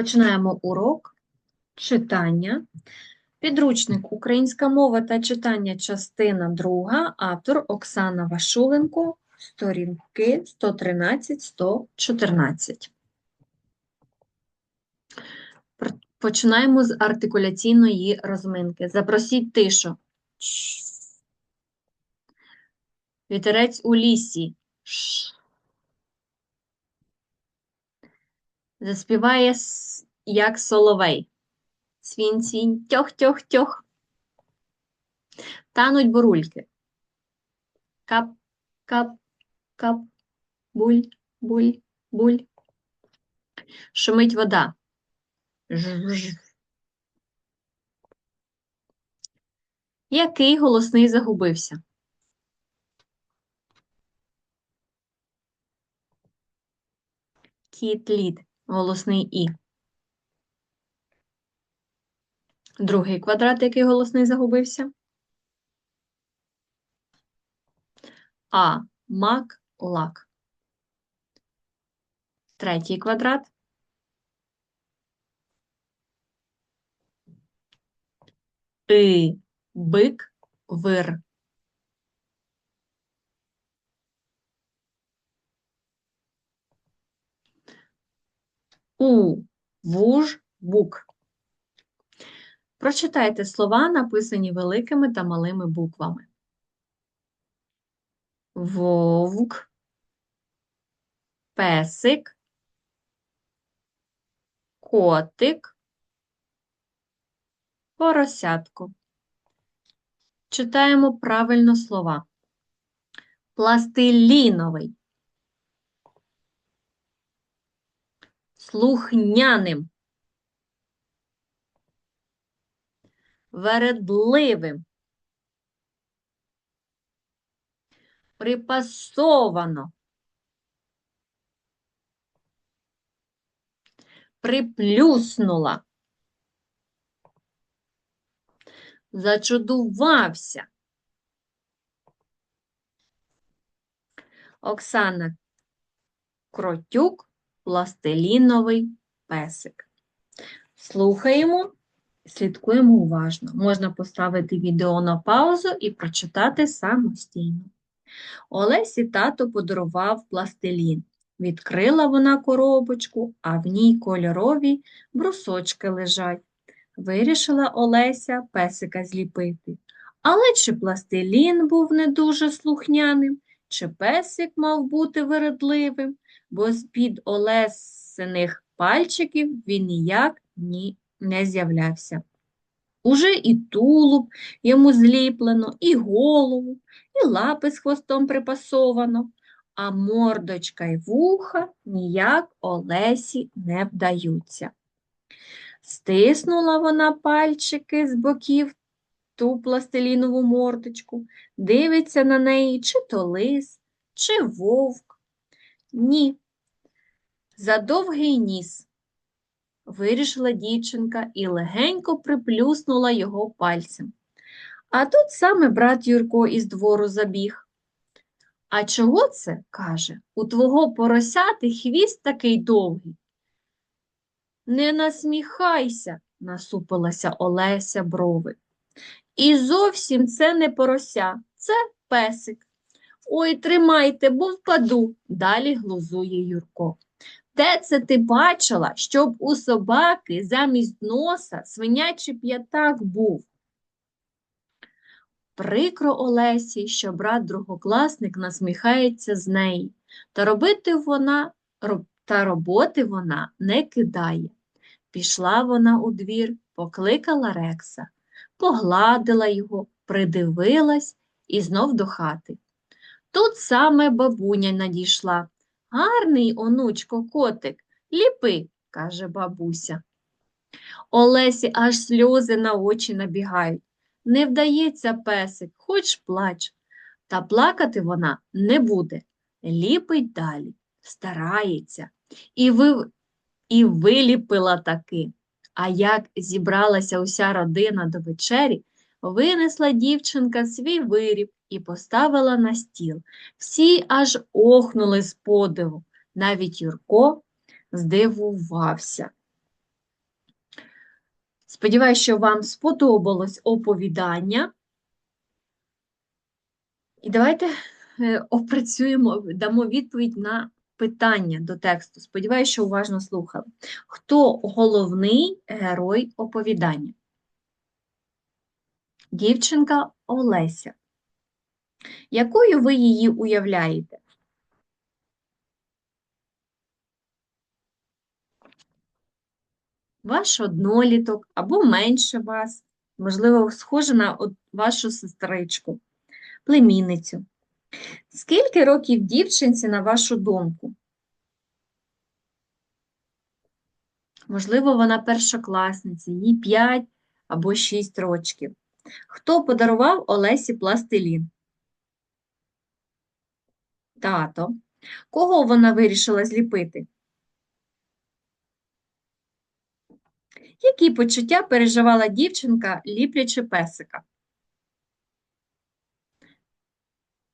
Починаємо урок читання. Підручник Українська мова та читання, частина 2, автор Оксана Вашуленко, сторінки 113-114. Починаємо з артикуляційної розминки. Запросіть тишу. Вітерець у лісі. Заспіває як соловей. Свінь-свінь, тьох-тьох-тьох. Тануть бурульки. Кап, кап, кап, буль, буль, буль. Шумить вода. Ж-ж. Який голосний загубився? Кіт лід. Голосний І. Другий квадрат, який голосний загубився? А. Мак, лак. Третій квадрат. И. Бик, вир. У. Вуж, бук. Прочитайте слова, написані великими та малими буквами. Вовк, песик, котик, поросятко. Читаємо правильно слова. Пластиліновий. Слухняним. Вередливим. Припасовано. Приплюснула. Зачудувався. Оксана Кротюк, пластиліновий песик. Слухаємо, слідкуємо уважно. Можна поставити відео на паузу і прочитати самостійно. Олесі тато подарував пластилін. Відкрила вона коробочку, а в ній кольорові брусочки лежать. Вирішила Олеся песика зліпити. Але чи пластилін був не дуже слухняним, чи песик мав бути вередливим, бо з-під Олесиних пальчиків він ніяк ні не з'являвся. Уже і тулуб йому зліплено, і голову, і лапи з хвостом припасовано, а мордочка й вуха ніяк Олесі не вдаються. Стиснула вона пальчики з боків ту пластилінову мордочку, дивиться на неї чи то лис, чи вовк. Ні. За довгий ніс. Вирішила дівчинка і легенько приплюснула його пальцем. А тут саме брат Юрко із двору забіг. А чого це, каже, у твого поросяти хвіст такий довгий? Не насміхайся, насупилася Олеся брови. І зовсім це не порося, це песик. Ой, тримайте, бо впаду, далі глузує Юрко. Де це ти бачила, щоб у собаки замість носа свинячий п'ятак був? Прикро Олесі, що брат другокласник насміхається з неї, та робити вона та роботи вона не кидає. Пішла вона у двір, покликала Рекса, погладила його, придивилась і знов до хати. Тут саме бабуня надійшла. Гарний, онучко, котик, ліпи, каже бабуся. Олесі аж сльози на очі набігають. Не вдається песик, хоч плач. Та плакати вона не буде. Ліпить далі, старається. І, ви... і виліпила таки. А як зібралася уся родина до вечері, винесла дівчинка свій виріб і поставила на стіл. Всі аж охнули з подиву. Навіть Юрко здивувався. Сподіваюсь, що вам сподобалось оповідання. І давайте е, опрацюємо, дамо відповідь на питання до тексту. Сподіваюсь, що уважно слухали. Хто головний герой оповідання? Дівчинка Олеся. Якою ви її уявляєте? Ваш одноліток або менше вас, можливо, схоже на вашу сестричку, племінницю. Скільки років дівчинці, на вашу думку? Можливо, вона першокласниця, їй 5 або 6 років. Хто подарував Олесі пластилін? Тато. Кого вона вирішила зліпити? Які почуття переживала дівчинка, ліплячи песика?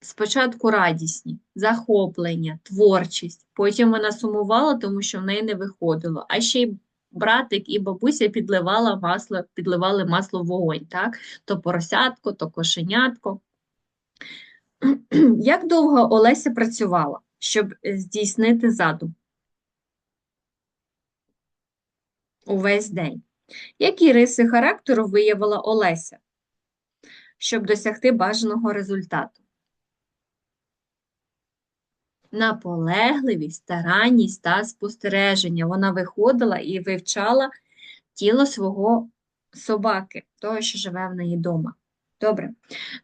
Спочатку радісні, захоплення, творчість. Потім вона сумувала, тому що в неї не виходило. А ще й братик і бабуся підливала масло, підливали масло в вогонь, так? То поросятко, то кошенятко. Як довго Олеся працювала, щоб здійснити задум? Увесь день. Які риси характеру виявила Олеся, щоб досягти бажаного результату? Наполегливість, старанність та спостереження. Вона виходила і вивчала тіло свого собаки, того, що живе в неї вдома. Добре,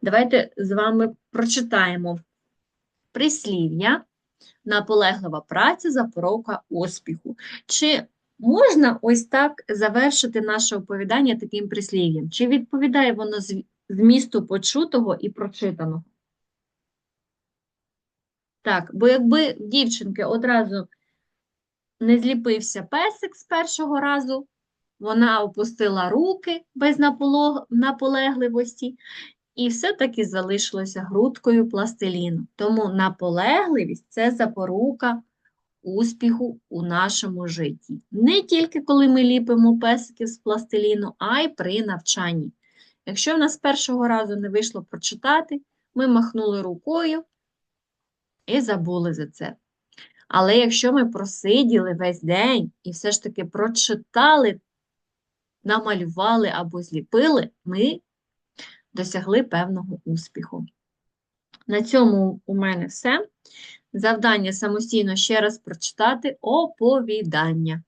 давайте з вами прочитаємо прислів'я, наполеглива праця, запорока успіху. Чи можна ось так завершити наше оповідання таким прислів'ям? Чи відповідає воно змісту почутого і прочитаного? Так, бо якби дівчинки одразу не зліпився песик з першого разу, вона опустила руки без наполегливості і все-таки залишилося грудкою пластиліну. Тому наполегливість це запорука успіху у нашому житті. Не тільки коли ми ліпимо песиків з пластиліну, а й при навчанні. Якщо в нас першого разу не вийшло прочитати, ми махнули рукою і забули за це. Але якщо ми просиділи весь день і все ж таки прочитали, намалювали або зліпили, ми досягли певного успіху. На цьому у мене все. Завдання самостійно ще раз прочитати оповідання.